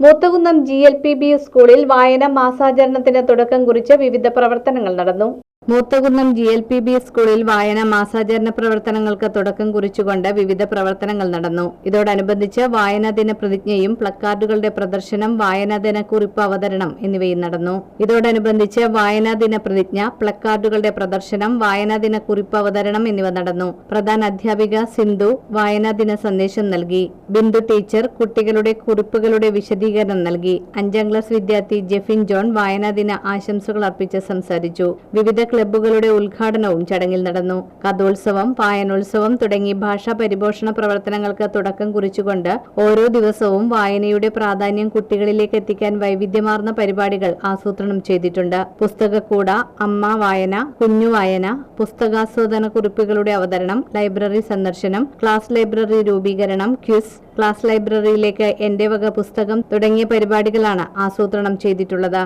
Moothakunnam G L P B സ്കൂളിൽ വായന മാസാചരണത്തിന് തുടക്കം കുറിച്ച് വിവിധ പ്രവർത്തനങ്ങൾ നടന്നു. Moothakunnam G L P B സ്കൂളിൽ വായന മാസാചരണ പ്രവർത്തനങ്ങൾക്ക് തുടക്കം കുറിച്ചുകൊണ്ട് വിവിധ പ്രവർത്തനങ്ങൾ നടന്നു. ഇതോടനുബന്ധിച്ച് വായനാ ദിന പ്രതിജ്ഞയും പ്ലക്കാർഡുകളുടെ പ്രദർശനം വായനാ ദിന കുറിപ്പ് അവതരണം എന്നിവയും നടന്നു. ഇതോടനുബന്ധിച്ച് വായനാ ദിന പ്രതിജ്ഞ പ്ലക്കാർഡുകളുടെ പ്രദർശനം വായനാ ദിന കുറിപ്പ് അവതരണം എന്നിവ നടന്നു. പ്രധാന അധ്യാപിക സിന്ധു വായനാ ദിന സന്ദേശം നൽകി. ബിന്ദു ടീച്ചർ കുട്ടികളുടെ കുറിപ്പുകളുടെ വിശദീകരണം നൽകി. അഞ്ചാം ക്ലാസ് വിദ്യാർത്ഥി ജെഫിൻ ജോൺ വായനാ ദിന ആശംസകൾ അർപ്പിച്ച് സംസാരിച്ചു. വിവിധ ക്ലബ്ബുകളുടെ ഉദ്ഘാടനവും ചടങ്ങിൽ നടന്നു. കഥോത്സവം വായനോത്സവം തുടങ്ങി ഭാഷാ പരിപോഷണ പ്രവർത്തനങ്ങൾക്ക് തുടക്കം കുറിച്ചുകൊണ്ട് ഓരോ ദിവസവും വായനയുടെ പ്രാധാന്യം കുട്ടികളിലേക്ക് എത്തിക്കാൻ വൈവിധ്യമാർന്ന പരിപാടികൾ ആസൂത്രണം ചെയ്തിട്ടുണ്ട്. പുസ്തകക്കൂട അമ്മ വായന കുഞ്ഞു വായന പുസ്തകാസ്വാദന കുറിപ്പുകളുടെ അവതരണം ലൈബ്രറി സന്ദർശനം ക്ലാസ് ലൈബ്രറി രൂപീകരണം ക്യൂസ് ക്ലാസ് ലൈബ്രറിയിലേക്ക് എന്റെ വക പുസ്തകം തുടങ്ങിയ പരിപാടികളാണ് ആസൂത്രണം ചെയ്തിട്ടുള്ളത്.